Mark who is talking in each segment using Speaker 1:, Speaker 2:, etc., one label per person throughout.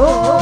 Speaker 1: 哦。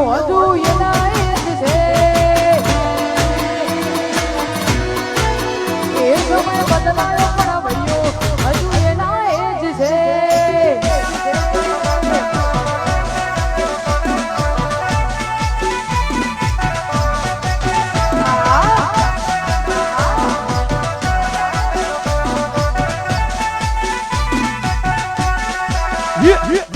Speaker 1: હજુ એનાયત છે એ સમય બદલાયો પણ છે Yeah, yeah.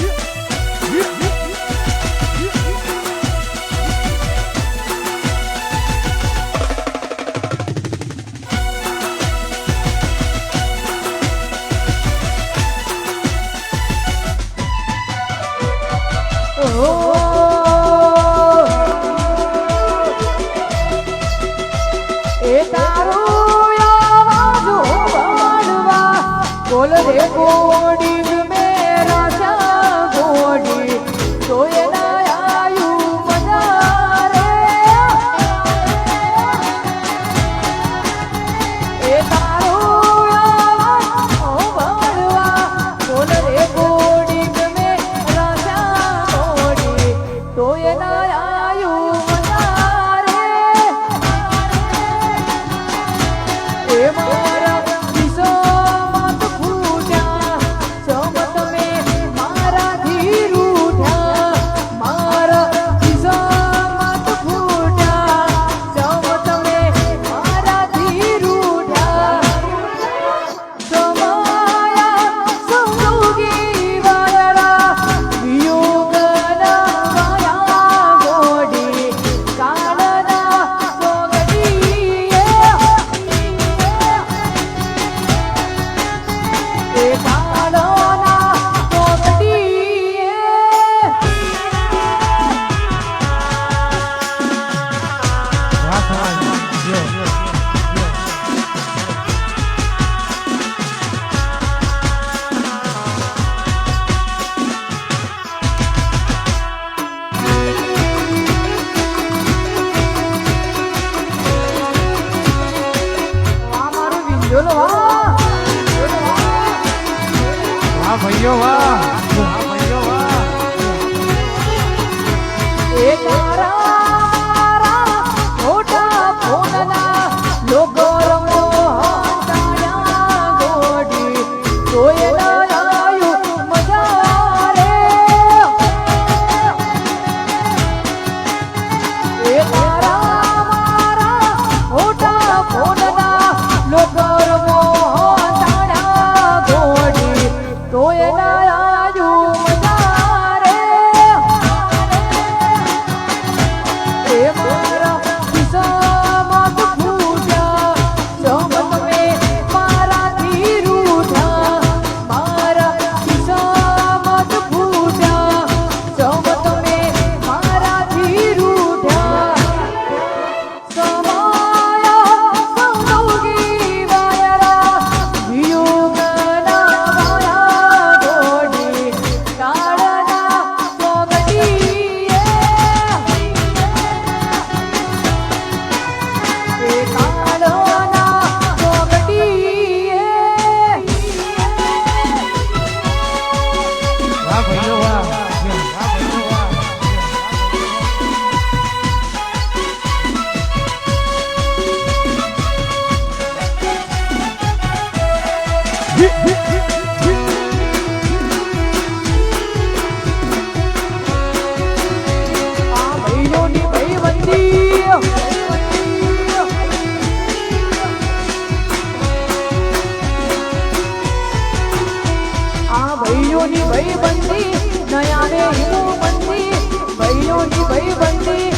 Speaker 1: 有啊 Thank you. ભાઈ બંધી નયાને હિન્દુ બંધી ભાઈઓની ભાઈ બંધી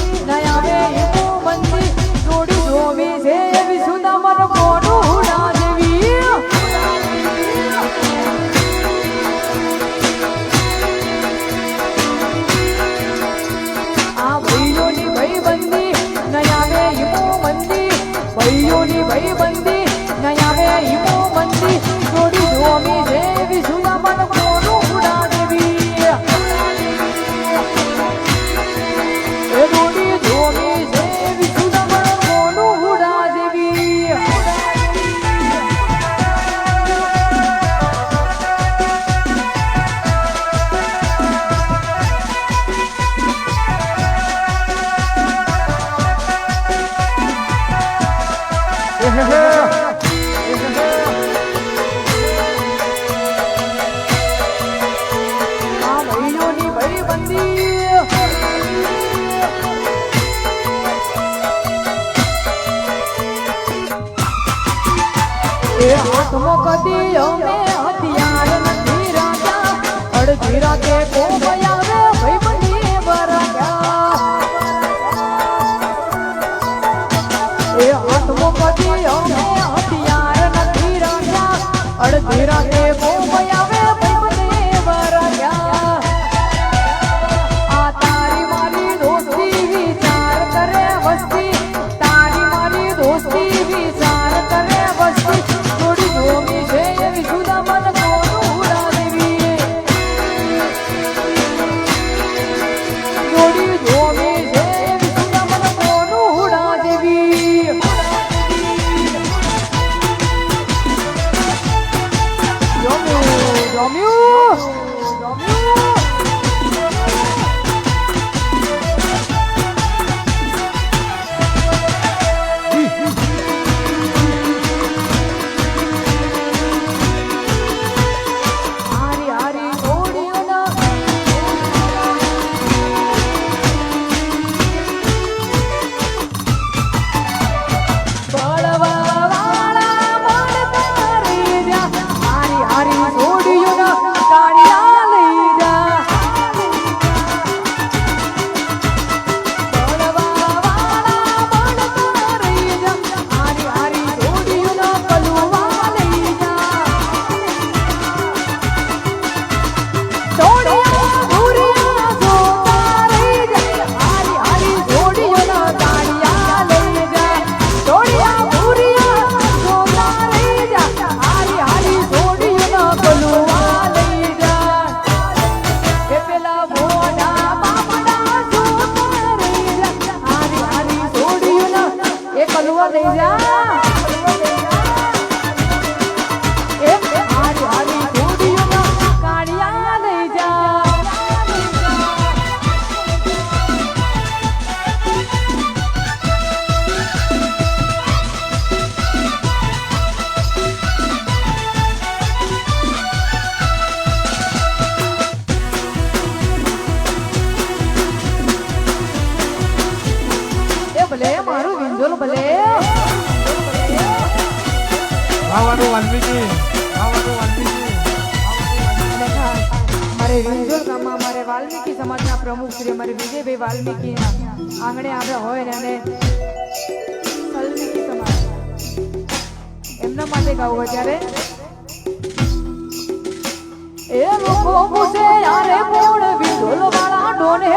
Speaker 1: હાથમાં કદી અમે હથિયાર નથી રાખ્યા અડધી રાતે ઝુંઝોર ગામમાં અમારે વાલ્મીકી સમાજના પ્રમુખ શ્રી અમારે વિજયભાઈ વાલ્મીકીના આંગણે આવ્યા હોય ને અને વાલ્મીકી સમાજ. એમના માટે ગાવું હોય ત્યારે. એ લોકો પૂછે યારે કોણ વિઝોલ વાળા ડોને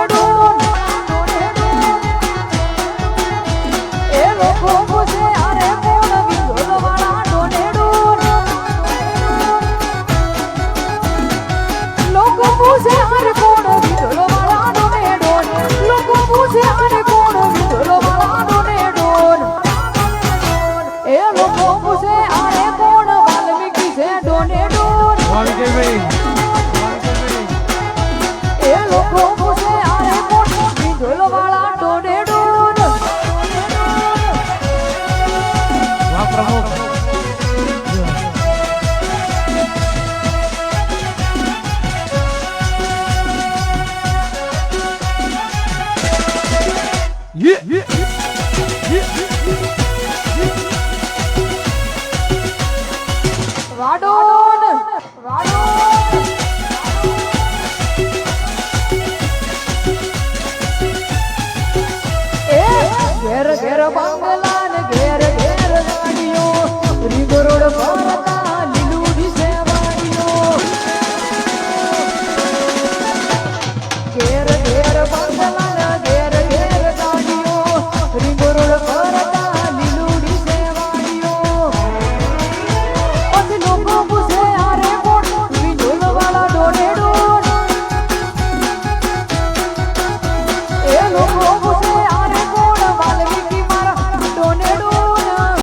Speaker 1: loco.